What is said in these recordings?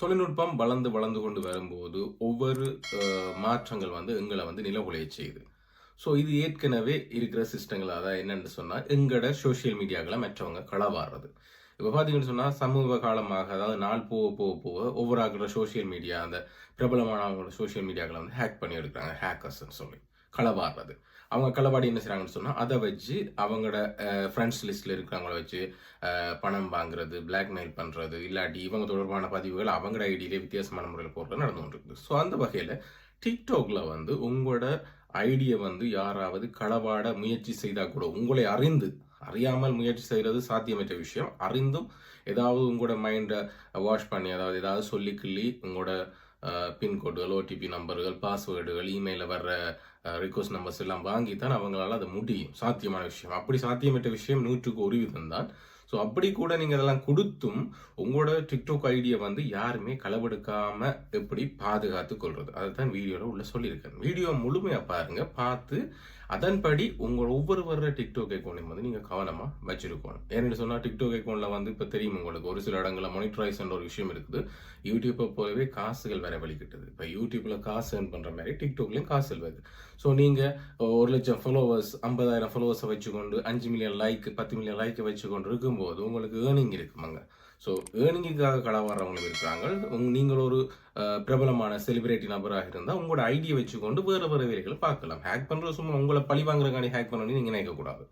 தொழில்நுட்பம் வளர்ந்து வளர்ந்து கொண்டு வரும்போது ஒவ்வொரு மாற்றங்கள் வந்து எங்களை வந்து நிலவுலைய செய்யுது. ஸோ இது ஏற்கனவே இருக்கிற சிஸ்டங்கள் அதான் என்னென்னு சொன்னால் எங்களோட சோஷியல் மீடியாக்களை மற்றவங்க களவாடுறது. இப்போ பார்த்தீங்கன்னு சொன்னால் சமூக காலமாக அதாவது நாள் போக போக போக ஒவ்வொரு ஆக்கிற சோஷியல் மீடியா அந்த பிரபலமானவங்களோட சோஷியல் மீடியாக்களை வந்து ஹேக் பண்ணி எடுக்கிறாங்க ஹேக்கர்ஸ்ன்னு சொல்லி. களவாடுறது. அவங்க களவாடி என்ன செய்கிறாங்கன்னு சொன்னால் அதை வச்சு அவங்களோட ஃப்ரெண்ட்ஸ் லிஸ்ட்டில் இருக்கிறவங்கள வச்சு பணம் வாங்குறது பிளாக்மெயில் பண்ணுறது இல்லாட்டி இவங்க தொடர்பான பதிவுகள் அவங்களோட ஐடியிலே வித்தியாசமான முறையில் போடுறது நடந்து கொண்டிருக்குது. ஸோ அந்த வகையில் டிக்டாக்ல வந்து உங்களோட ஐடியை வந்து யாராவது களவாட முயற்சி செய்தால் கூட உங்களை அறிந்து அறியாமல் முயற்சி செய்கிறது சாத்தியமற்ற விஷயம். அறிந்தும் ஏதாவது உங்களோட மைண்டை வாஷ் பண்ணி அதாவது ஏதாவது சொல்லி கிள்ளி உங்களோட பின்கோடுகள் ஓடிபி நம்பர்கள் பாஸ்வேர்டுகள் இமெயிலில் வர்ற ரிக்வஸ்ட் நம்பர்ஸ் எல்லாம் வாங்கி தான் அவங்களால அது முடியும். சாத்தியமான விஷயம். அப்படி சாத்தியமற்ற விஷயம் நூற்றுக்கு ஒரு விதம் தான் ஸோ அப்படி கூட நீங்கள் அதெல்லாம் கொடுத்தும் உங்களோட டிக்டாக் ஐடியை வந்து யாருமே களவெடுக்காமல் எப்படி பாதுகாத்து கொள்வது அதை தான் வீடியோவில் உள்ள சொல்லியிருக்கேன். வீடியோ முழுமையாக பாருங்க. பார்த்து அதன்படி உங்கள் ஒவ்வொரு வர்ற டிக்டாக் அக்கௌண்டையும் வந்து நீங்கள் கவனமாக வச்சிருக்கணும். ஏன்னு சொன்னால் டிக்டாக் அக்கௌண்ட்டில் வந்து இப்போ தெரியும் உங்களுக்கு ஒரு சில இடங்களில் மொனிட்டரைஸ்ன்ற ஒரு விஷயம் இருக்குது. யூடியூப்பை போலவே காசுகள் வேற வலிக்கிட்டது இப்போ யூடியூப்பில் காசு ஏர்ன் பண்ணுற மாதிரி டிக்டாக்லேயும் காசு வருது. ஸோ நீங்கள் ஒரு லட்சம் ஃபாலோவர்ஸ் ஐம்பதாயிரம் ஃபாலோவர்ஸை வச்சுக்கொண்டு அஞ்சு மில்லியன் லைக் பத்து மில்லியன் லைக்கை வச்சுக்கொண்டு இருக்கும்போது உங்களுக்கு ஏர்னிங் இருக்குமாங்க. ஸோ ஏர்னிங்குக்காக களவாடுறவங்களும் இருக்கிறாங்க. நீங்கள் ஒரு பிரபலமான செலிபிரிட்டி நபராக இருந்தால் உங்களோட ஐடியை வச்சுக்கொண்டு வேறு வேறு வேலைகளை பார்க்கலாம். ஹேக் பண்ணுறது சும்மா உங்களை பழி வாங்குறதுக்காண்டி ஹேக் பண்ணணும்னு நீங்கள் நினைக்கக்கூடாது.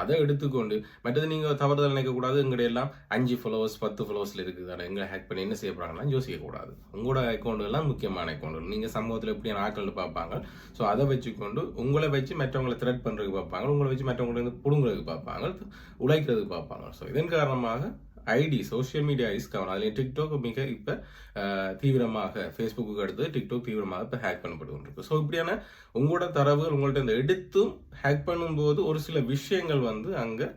அதை எடுத்துக்கொண்டு மற்றது நீங்கள் தவறுதல் நினைக்கக்கூடாது. எங்களுடைய எல்லாம் அஞ்சு ஃபாலோவர்ஸ் பத்து ஃபாலோவர்ஸில் இருக்குது. எங்களை ஹேக் பண்ணி என்ன செய்ய போகிறாங்கன்னா யோசிக்கக்கூடாது. உங்களோட அக்கௌண்ட்டுலாம் முக்கியமான அக்கௌண்ட் நீங்கள் சமூகத்தில் எப்படியான ஆட்கள் பார்ப்பாங்க? ஸோ அதை வச்சுக்கொண்டு உங்களை வச்சு மற்றவங்களை த்ரெட் பண்ணுறதுக்கு பார்ப்பாங்க. உங்களை வச்சு மற்றவங்களை வந்து பிடுங்குறதுக்கு பார்ப்பாங்க. உழைக்கிறதுக்கு பார்ப்பாங்க. ஸோ இதன் காரணமாக ஐடி சோஷியல் மீடியா இஸ் கவனம் அதுலேயும் டிக்டாக் மிக இப்போ தீவிரமாக ஃபேஸ்புக்கு அடுத்து டிக்டாக் தீவிரமாக இப்போ ஹேக் பண்ணப்பட்டு கொண்டிருக்கு ஸோ இப்படியான உங்களோட தரவுகள் உங்கள்ட்ட இந்த எடுத்தும் ஹேக் பண்ணும்போது ஒரு சில விஷயங்கள் வந்து அங்கே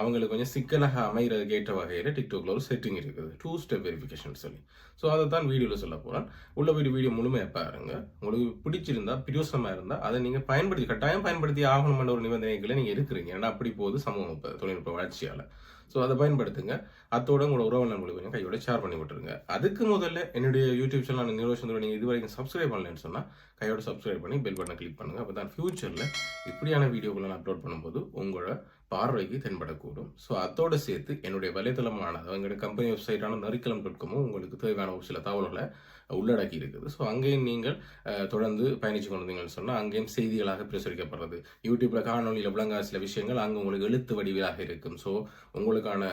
அவங்களுக்கு கொஞ்சம் சிக்கலாக அமைகிறதுக்கு ஏற்ற வகையில் டிக்டாக்ல ஒரு செட்டிங் இருக்குது. டூ ஸ்டெப் வெரிஃபிகேஷன் சொல்லி. ஸோ அதை தான் வீடியோவில் சொல்ல போகிறேன் உள்ள போய் வீடியோ முழுமையாக பாருங்க. உங்களுக்கு பிடிச்சிருந்தா பிரியோசமாக இருந்தால் அதை நீங்கள் பயன்படுத்தி கட்டாயம் பயன்படுத்தி ஆகணும்ன்ற ஒரு நிபந்தனைகளை நீங்கள் இருக்கிறீங்க. ஏன்னா அப்படி போகுது சமூகம் இப்போ தொழில்நுட்ப வளர்ச்சியால். ஸோ அதை பயன்படுத்துங்க. அத்தோட உங்களோட உறவு நண்பர்களுக்கு கொஞ்சம் கையோட ஷேர் பண்ணி விட்டுருங்க. அதுக்கு முதல்ல என்னுடைய யூடியூப் சேனல் நிரோஷன் நீங்கள் இது வரைக்கும் சப்ஸ்கிரைப் பண்ணலன்னு சொன்னால் கையோட சப்ஸ்கிரைப் பண்ணி பெல் பட்டனை கிளிக் பண்ணுங்க. அப்போ தான் ஃபியூச்சரில் இப்படியான வீடியோக்களை நான் அப்லோட் பண்ணும்போது உங்களோட பார்வைக்கு தென்படக்கூடும். ஸோ அதோடு சேர்த்து என்னுடைய வலைத்தளமான எங்களுடைய கம்பெனி வெப்சைட்டான நரிக்கலம் டாட் உங்களுக்கு தேவையான ஒரு சில தகவல்களை உள்ளடக்கி இருக்குது. ஸோ அங்கேயும் நீங்கள் தொடர்ந்து பயணிச்சு கொண்டிருந்தீங்கன்னு சொன்னால் அங்கேயும் செய்திகளாக பிரசுரிக்கப்படுறது. யூடியூப்பில் காணொலியில் விளங்காத சில விஷயங்கள் அங்கே உங்களுக்கு எழுத்து வடிவிலாக இருக்கும். ஸோ உங்களுக்கான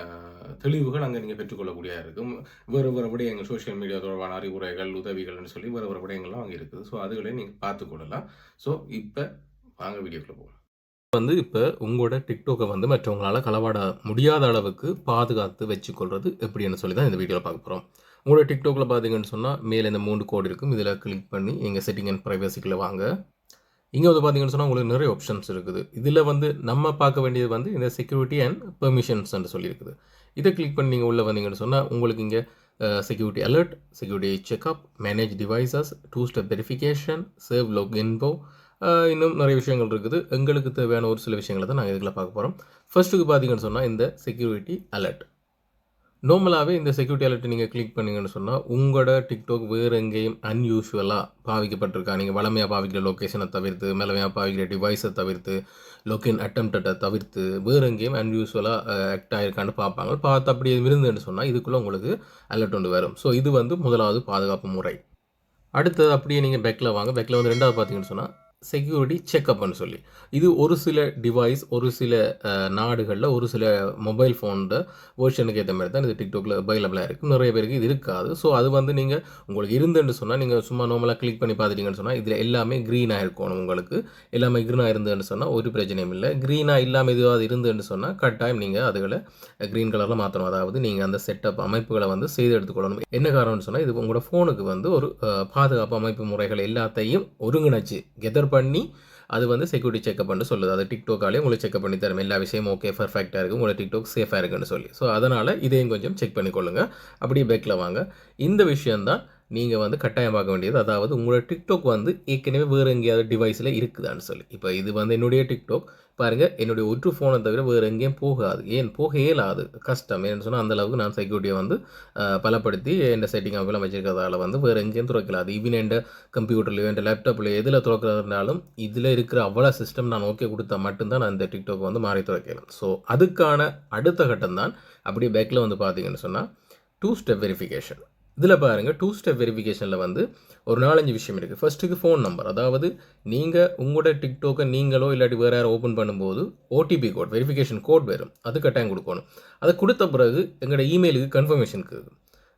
தெளிவுகள் அங்கே நீங்கள் பெற்றுக்கொள்ளக்கூடியதாக இருக்கும். வேறு வேறு விடயங்கள் சோஷியல் மீடியா தொடர்பான அறிவுரைகள் உதவிகள்னு சொல்லி வேறு வேறு விடயங்கள்லாம் அங்கே இருக்குது. ஸோ அதுகளையும் நீங்கள் பார்த்து கொள்ளலாம். ஸோ இப்போ வாங்க வீடியோக்குள்ளே போகலாம். வந்து இப்போ உங்களோட டிக்டோக்கை வந்து மற்றவங்களால களவாட முடியாத அளவுக்கு பாதுகாத்து வச்சுக்கொள்வது எப்படின்னு சொல்லி தான் இந்த வீடியோவில் பார்க்க போகிறோம் உங்களோட டிக்டோக்கில் பார்த்தீங்கன்னு சொன்னால் மேலே இந்த மூணு கோடு இருக்கும். இதில் கிளிக் பண்ணி எங்கள் செட்டிங் அண்ட் ப்ரைவசிக்கில் வாங்க. இங்கே வந்து பார்த்தீங்கன்னு சொன்னால் உங்களுக்கு நிறைய ஆப்ஷன்ஸ் இருக்குது. இதில் வந்து நம்ம பார்க்க வேண்டியது வந்து இந்த செக்யூரிட்டி அண்ட் பெர்மிஷன்ஸ்ன்னு சொல்லியிருக்குது. இதை கிளிக் பண்ணி நீங்கள் உள்ளே வந்தீங்கன்னு சொன்னால் உங்களுக்கு இங்கே security alert security checkup manage devices two step verification save log info இன்னும் நிறைய விஷயங்கள் இருக்குது. எங்களுக்கு தேவையான ஒரு சில விஷயங்களை தான் நாங்கள் இதில் பார்க்க போகிறோம் ஃபர்ஸ்ட்டுக்கு பார்த்தீங்கன்னு சொன்னால் இந்த செக்யூரிட்டி அலர்ட் நார்மலாகவே இந்த செக்யூரிட்டி அலர்ட் நீங்கள் கிளிக் பண்ணீங்கன்னு சொன்னால் உங்களோட டிக்டாக் வேறு எங்கேயும் அன்யூஷுவலாக பாவிக்கப்பட்டிருக்கா? நீங்கள் வளமையாக பாவிக்கிற லொக்கேஷனை தவிர்த்து மேலமையாக பாவிக்கிற டிவைஸை தவிர்த்து லொக்கின் அட்டம்ப்டை தவிர்த்து வேறு எங்கேயும் அன்யூஷுவலாக ஆக்ட் ஆகிருக்கான்னு பார்ப்பாங்க. பார்த்து அப்படி இருந்துன்னு சொன்னால் இதுக்குள்ளே உங்களுக்கு அலர்ட் ஒன்று வரும். ஸோ இது வந்து முதலாவது பாதுகாப்பு முறை. அடுத்தது அப்படியே நீங்கள் பெக்கில் வாங்க. பெக்கில் வந்து ரெண்டாவது பார்த்தீங்கன்னு சொன்னால் செக்யூரிட்டி செக்அப்னு சொல்லி. இது ஒரு சில டிவைஸ் ஒரு சில நாடுகளில் ஒரு சில மொபைல் ஃபோனோட வேர்ஷனுக்கு ஏற்ற மாதிரி தான் இது டிக்டாக்ல அவைலபிளாக இருக்குது நிறைய பேருக்கு இது இருக்காது. ஸோ அது வந்து நீங்கள் உங்களுக்கு இருந்துன்னு சொன்னால் நீங்கள் சும்மா நார்மலாக கிளிக் பண்ணி பார்த்துட்டீங்கன்னு சொன்னால் இதில் எல்லாமே க்ரீனாக இருக்கணும் உங்களுக்கு. எல்லாமே க்ரீனாக இருந்ததுன்னு சொன்னால் ஒரு பிரச்சனையும் இல்லை. க்ரீனாக இல்லாமல் எதுவாக இருந்துன்னு சொன்னால் கட்டாயம் நீங்கள் அதுகளை க்ரீன் கலரில் மாற்றணும் அதாவது நீங்கள் அந்த செட்டப் அமைப்புகளை வந்து செய்து எடுத்துக்கொள்ளணும். என்ன காரணம்னு சொன்னால் இது உங்களோட ஃபோனுக்கு வந்து ஒரு பாதுகாப்பு அமைப்பு முறைகள் எல்லாத்தையும் ஒருங்கிணைச்சு கெதர் பண்ணி அது வந்து செக்யூரிட்டி செக்அப் பண்ணி சொல்லுது. அது டிக்டோக்காலே உங்களுக்கு செக்அப் பண்ணி தரும். எல்லா விஷயமும் ஓகே பர்ஃபெக்டாக இருக்குது உங்களோட டிக்டாக் சேஃபாக இருக்குன்னு சொல்லி. ஸோ அதனால் இதையும் கொஞ்சம் செக் பண்ணிக்கொள்ளுங்கள் அப்படியே பேக்கில் வாங்க. இந்த விஷயந்தான் நீங்கள் வந்து கட்டாயம் பார்க்க வேண்டியது அதாவது உங்களோட டிக்டாக் வந்து ஏற்கனவே வேறு எங்கேயாவது டிவைஸில் இருக்குதான்னு சொல்லி. இப்போ இது வந்து என்னுடைய டிக்டாக் பாருங்கள் என்னுடைய ஒற்று ஃபோனை தவிர வேறு எங்கேயும் போகாது. ஏன்? போக இயலாது. கஷ்டம். ஏன்னு சொன்னால் அந்தளவுக்கு நான் செக்யூரிட்டியை வந்து பலப்படுத்தி என் செட்டிங் அமைப்பில் வச்சிருக்கிறதால வந்து வேறு எங்கேயும் துறக்கலாது ஈவன் என் கம்ப்யூட்டர்லையோ என் லேப்டாப்லையோ எதில் துறக்கிறதுனாலும் இதில் இருக்கிற அவ்வளோ சிஸ்டம் நான் ஓகே கொடுத்தா மட்டும்தான் நான் இந்த டிக்டாக் வந்து மாறி துறக்கலாம் ஸோ அதுக்கான அடுத்த கட்டம் தான் அப்படியே பேக்கில் வந்து பார்த்தீங்கன்னு சொன்னால் டூ ஸ்டெப் வெரிஃபிகேஷன் இதில் பாருங்கள் டூ ஸ்டெப் வெரிஃபிகேஷனில் வந்து ஒரு நாலஞ்சு விஷயம் இருக்குது ஃபஸ்ட்டுக்கு ஃபோன் நம்பர் அதாவது நீங்கள் உங்களோட டிக்டோக்கை நீங்களோ இல்லாட்டி வேறு யாரும் ஓப்பன் பண்ணும்போது ஓடிபி கோட் வெரிஃபிகேஷன் கோட் வரும். அது கட்டாயம் கொடுக்கணும். அதை கொடுத்த பிறகு எங்களோட இமெயிலுக்கு கன்ஃபர்மேஷனுக்கு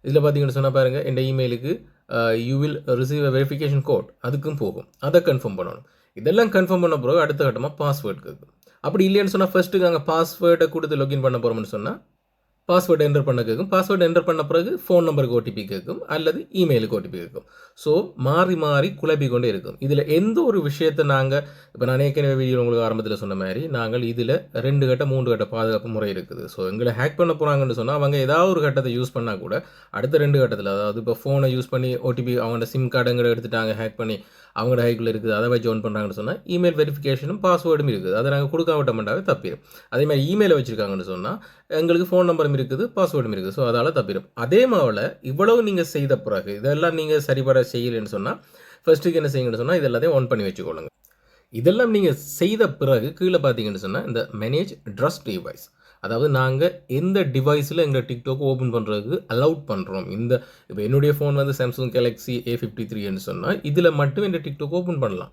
இதில் பார்த்தீங்கன்னு சொன்னால் பாருங்கள் என் இமெயிலுக்கு you will receive a verification code அதுக்கும் போகும். அதை கன்ஃபார்ம் பண்ணணும். இதெல்லாம் கன்ஃபார்ம் பண்ண பிறகு அடுத்த கட்டமாக பாஸ்வேர்டு கேட்கும் அப்படி இல்லைன்னு சொன்னால் ஃபஸ்ட்டுக்கு அங்கே பாஸ்வேர்டை கொடுத்து லாகின் பண்ண போகிறோம்னு சொன்னால் பாஸ்வேர்டு என்டர் பண்ண கேட்கும் பாஸ்வேர்டு என்டர் பண்ண பிறகு ஃபோன் நம்பருக்கு ஓடிபி கேட்கும் அல்லது இமெயிலுக்கு ஓடிபி கேட்கும் ஸோ மாறி மாறி குழப்பி கொண்டே இருக்கும். இதில் எந்த ஒரு விஷயத்தை நாங்கள் இப்போ நான் ஏற்கனவே வீடியோ உங்களுக்கு ஆரம்பத்தில் சொன்ன மாதிரி நாங்கள் இதில் ரெண்டு கட்ட மூன்று கட்ட பாதுகாப்பு முறை இருக்குது. ஸோ எங்களை ஹேக் பண்ண போகிறாங்கன்னு சொன்னால் அவங்க ஏதாவது ஒரு கட்டத்தை யூஸ் பண்ணால் கூட அடுத்த ரெண்டு கட்டத்தில் அதாவது இப்போ ஃபோனை யூஸ் பண்ணி ஓடிபி அவங்களோட சிம் கார்டுங்களை எடுத்துட்டாங்க ஹேக் பண்ணி அவங்களோட ஹைக்கில் இருக்குது அதை வச்சு ஓன் பண்ணுறாங்கன்னு சொன்னால் இமெயில் வெரிஃபிகேஷனும் பாஸ்வேர்டும் இருக்குது. அதை நாங்கள் கொடுக்க விட்டோம்னாவே தப்பிடும் அதே மாதிரி இமெயிலை வச்சுருக்காங்கன்னு சொன்னால் எங்களுக்கு ஃபோன் நம்பரும் இருக்குது பாஸ்வேர்டும் இருக்குது. ஸோ அதால் தப்பிடும் அதே மாவில் இவ்வளவு நீங்கள் செய்த பிறகு இதெல்லாம் நீங்கள் சரிபட செய்யலைன்னு சொன்னால் ஃபஸ்ட்டுக்கு என்ன செய்யுங்கன்னு சொன்னால் இது எல்லாத்தையும் ஆன் பண்ணி வச்சுக்கொள்ளுங்க இதெல்லாம் நீங்கள் செய்த பிறகு கீழே பார்த்தீங்கன்னு சொன்னால் இந்த மேனேஜ் ட்ரஸ்ட் டிவைஸ் அதாவது நாங்கள் எந்த டிவைஸில் எங்கள் டிக்டாக் ஓப்பன் பண்ணுறதுக்கு அலவுட் பண்ணுறோம் இந்த இப்போ என்னுடைய ஃபோன் வந்து சாம்சங் கேலக்ஸி ஏ ஃபிஃப்டி த்ரீன்னு சொன்னால் இதில் மட்டும் இந்த டிக்டாக் ஓப்பன் பண்ணலாம்.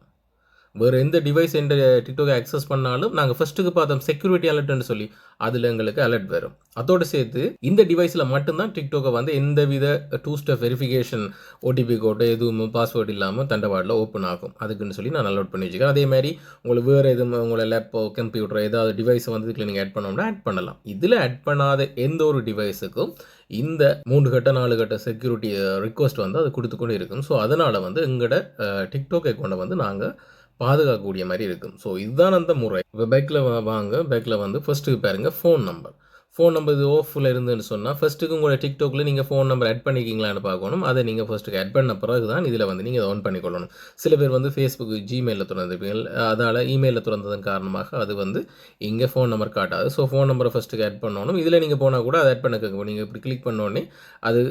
வேறு எந்த டிவைஸ் எந்த டிக்டாக் ஆக்சஸ் பண்ணாலும் நாங்கள் ஃபஸ்ட்டுக்கு பார்த்தோம் செக்யூரிட்டி அலர்ட்னு சொல்லி. அதில் எங்களுக்கு அலர்ட் வரும். அதோடு சேர்த்து இந்த டிவைஸில் மட்டும்தான் டிக்டாக்கை வந்து எந்த வித டூ ஸ்டெப் வெரிஃபிகேஷன் ஓடிபி கோட்டோ எதுவும் பாஸ்வேர்டு இல்லாமல் தண்டவாடில் ஓப்பன் ஆகும். அதுக்குன்னு சொல்லி நான் அலோட் பண்ணி வச்சுக்கேன் அதே மாதிரி உங்களுக்கு வேறு எதுவும் உங்களை லேப்போ கம்ப்யூட்டர் ஏதாவது டிவைஸை வந்து இதுக்குள்ள நீங்கள் ஆட் பண்ணோம்னா ஆட் பண்ணலாம். இதில் ஆட் பண்ணாத எந்த ஒரு டிவைஸுக்கும் இந்த மூன்று கட்ட நாலு கட்ட செக்யூரிட்டி ரிக்வஸ்ட் வந்து அது கொடுத்து கொண்டு இருக்கும். ஸோ அதனால் வந்து எங்களோட டிக்டாக் அக்கௌண்ட்டை வந்து நாங்கள் பாதுகாக்கக்கூடிய மாதிரி இருக்கும். ஸோ இதுதான் அந்த முறை. இப்போ பைக்கில் வாங்க. பைக்கில் வந்து ஃபஸ்ட்டு பாருங்கள் ஃபோன் நம்பர் ஃபோன் நம்பர் இது ஓஃபில் இருந்துன்னு சொன்னால் ஃபஸ்ட்டுக்கு உங்களோட டிக்டாக்ல நீங்கள் ஃபோன் நம்பர் ஆட் பண்ணிக்கிங்களான்னு பார்க்கணும். அதை நீங்கள் ஃபஸ்ட்டுக்கு ஆட் பண்ண பிறகு தான் இதில் வந்து நீங்கள் ஆன் பண்ணிக்கொள்ளணும். சில பேர் வந்து ஃபேஸ்புக் ஜிமெயிலில் திறந்துருப்பீங்க. அதால் இமெயிலில் திறந்ததன் காரணமாக அது வந்து இங்கே ஃபோன் நம்பர் காட்டாது. ஸோ ஃபோன் நம்பரை ஃபஸ்ட்டுக்கு ஆட் பண்ணணும். இதில் நீங்கள் போனால் கூட அதை ஆட் பண்ண கேட்கும் நீங்கள் இப்படி கிளிக் பண்ணோடனே அது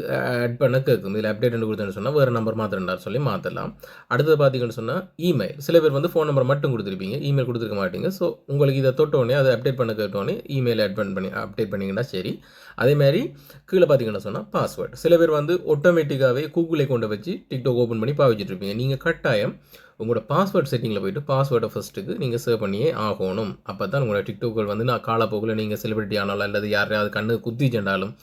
ஆட் பண்ண கேட்கும் இதில் அப்டேட் கொடுத்தேன்னு சொன்னால் வேறு நம்பர் மாத்திரண்டார் சொல்லி மாற்றலாம் அடுத்தது பார்த்தீங்கன்னு சொன்னால் இமெயில் சில பேர் வந்து ஃபோன் நம்பர் மட்டும் கொடுத்துருப்பீங்க. இமெயில் கொடுத்துருக்க மாட்டீங்க. ஸோ உங்களுக்கு இதை தொட்டோடனே அதை அப்டேட் பண்ண கேட்டோடனே இமெயில் ஆட் பண்ணி அப்டேட் பண்ணிங்கன்னா சரி. அதே மாதிரி கீழே பார்த்தீங்கன்னா சொன்னால் பாஸ்வேர்டு சில பேர் வந்து ஆட்டோமேட்டிக்காகவே கூகுளை கொண்டு வச்சு டிக்டாக் ஓப்பன் பண்ணி பாவிச்சிட்டு இருப்பீங்க நீங்கள் கட்டாயம் உங்களோட பாஸ்வேர்ட் செட்டிங்கில் போயிட்டு பாஸ்வேர்டை ஃபஸ்ட்டுக்கு நீங்கள் சேவ் பண்ணியே ஆகணும். அப்போ தான் உங்களோட டிக்டாக்கள் வந்து நான் காலப்போக்கில் நீங்கள் செலிபிரிட்டி ஆனாலும் அல்லது யாரையாவது கண்ணு குத்தி சென்றாலும்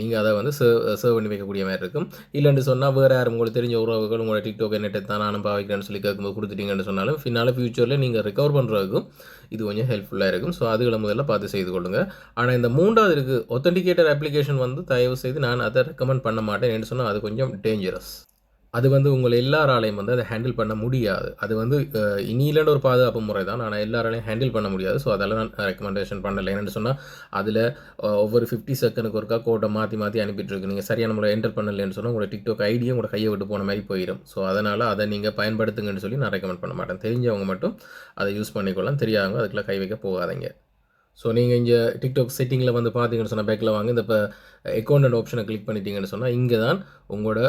நீங்கள் அதை வந்து சேவ் சேவ் பண்ணி வைக்கக்கூடிய மாதிரி இருக்கும். இல்லைன்னு சொன்னால் வேறு யாரும் உங்களுக்கு தெரிஞ்ச உறவுகள் உங்களோட டிக்டாக் நெட்டை தான் நானும் பாவிக்கிறேன்னு சொல்லி கேட்கும்போது கொடுத்துட்டீங்கன்னு சொன்னாலும் ஃபின்னால் ஃபியூச்சரில் நீங்கள் ரெக்கவர் பண்ணுறதுக்கும் இது கொஞ்சம் ஹெல்ப்ஃபுல்லாக இருக்கும். ஸோ அதுகளை முதல்ல பார்த்து செய்து கொள்ளுங்கள் ஆனால் இந்த மூன்றாவது இருக்குது ஒத்தன்டிகேட்டர் அப்ளிகேஷன் வந்து தயவு செய்து நான் அதை ரெக்கமெண்ட் பண்ண மாட்டேன் என்று சொன்னால் அது கொஞ்சம் டேஞ்சரஸ் அது வந்து உங்களை எல்லாராலையும் வந்து அதை ஹேண்டில் பண்ண முடியாது. அது வந்து அஹ், ஒரு பாதுகாப்பு முறை தான். ஆனால் எல்லாராலையும் ஹேண்டில் பண்ண முடியாது. ஸோ அதெல்லாம் நான் ரெக்கமெண்டேஷன் பண்ணலை. என்னென்னு சொன்னால் அதில் ஒவ்வொரு ஃபிஃப்டி செகண்டுக்கு ஒருக்கா கோட்டை மாற்றி மாற்றி அனுப்பிட்டு இருக்கு. நீங்கள் சரியான முறை என்டர் பண்ணலைன்னு சொன்னால் உங்களோட டிக்டாக் ஐடியும் உங்களோட கையை விட்டு போன மாதிரி போயிடும். ஸோ அதனால் அதை நீங்கள் பயன்படுத்துங்கன்னு சொல்லி நான் ரெக்கமெண்ட் பண்ண மாட்டேன். தெரிஞ்சவங்க மட்டும் அதை யூஸ் பண்ணிக்கொள்ளலாம். தெரியாதவங்க அதுக்குள்ளே கை வைக்க போகாதீங்க. ஸோ நீங்கள் இங்கே டிக்டாக் செட்டிங்கில் வந்து பார்த்தீங்கன்னு சொன்னால் பேக்கில் வாங்க. இந்த இப்போ அக்கௌண்ட் ஆப்ஷனை கிளிக் பண்ணிட்டீங்கன்னு சொன்னால் இங்கே தான் உங்களோட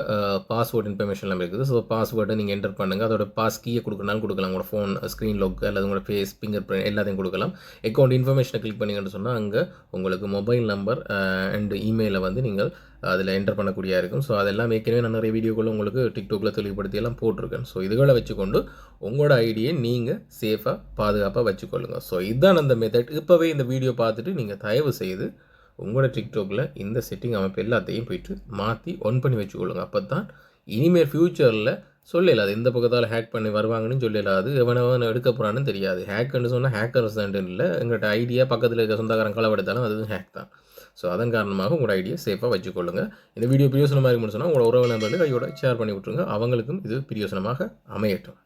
பாஸ்வேர்ட் இன்ஃபர்மேஷன்லாம் இருக்குது. ஸோ பாஸ்வேர்டை நீங்கள் என்டர் பண்ணுங்கள் அதோட பாஸ் கீயை கொடுக்கனாலும் கொடுக்கலாம். உங்களோட ஃபோன் ஸ்க்ரீன் லாக் அல்லது உங்களோட ஃபேஸ் ஃபிங்கர் பிரிண்ட் எல்லாத்தையும் கொடுக்கலாம். அக்கௌண்ட் இன்ஃபர்மேஷனை கிளிக் பண்ணிங்கன்னு சொன்னால் அங்கே உங்களுக்கு மொபைல் நம்பர் அண்ட் இமெயிலை வந்து நீங்கள் அதில் என்டர் பண்ணக்கூடிய இருக்கும். ஸோ அதெல்லாம் ஏற்கனவே நான் நிறைய வீடியோக்கள் உங்களுக்கு டிக்டாக்ல தெளிவுபடுத்தி எல்லாம் போட்டிருக்கேன். ஸோ இதுகளை வச்சுக்கொண்டு உங்களோட ஐடியை நீங்கள் சேஃபாக பாதுகாப்பாக வச்சுக்கொள்ளுங்கள் ஸோ இதுதான் அந்த மெத்தட் இப்போவே இந்த வீடியோ பார்த்துட்டு நீங்கள் தயவு செய்து உங்களோட டிக்டாக்கில் இந்த செட்டிங் அமைப்பு எல்லாத்தையும் போயிட்டு மாற்றி ஒன் பண்ணி வச்சுக்கொள்ளுங்க. அப்போ தான் இனிமேல் ஃப்யூச்சரில் சொல்லலாது எந்த பக்கத்தால் ஹேக் பண்ணி வருவாங்கன்னு சொல்லலாது எவனவன் எடுக்க போகிறான்னு தெரியாது. ஹேக்குன்னு சொன்னால் ஹேக்கர்ஸ் இல்லை எங்கள்கிட்ட ஐடியா பக்கத்தில் இருக்க சொந்தக்காரன் களவெடுத்தாலும் அது ஹேக் தான். ஸோ அதன் காரணமாக உங்களோட ஐடியா சேஃபாக வச்சுக்கொள்ளுங்க. இந்த வீடியோ பிரியோசனமாக இருக்குன்னு சொன்னால் உங்களோட உறவு நண்பர்கள் கையோட ஷேர் பண்ணி விட்ருங்க அவங்களுக்கும் இது பிரியோசனமாக அமையட்டும்.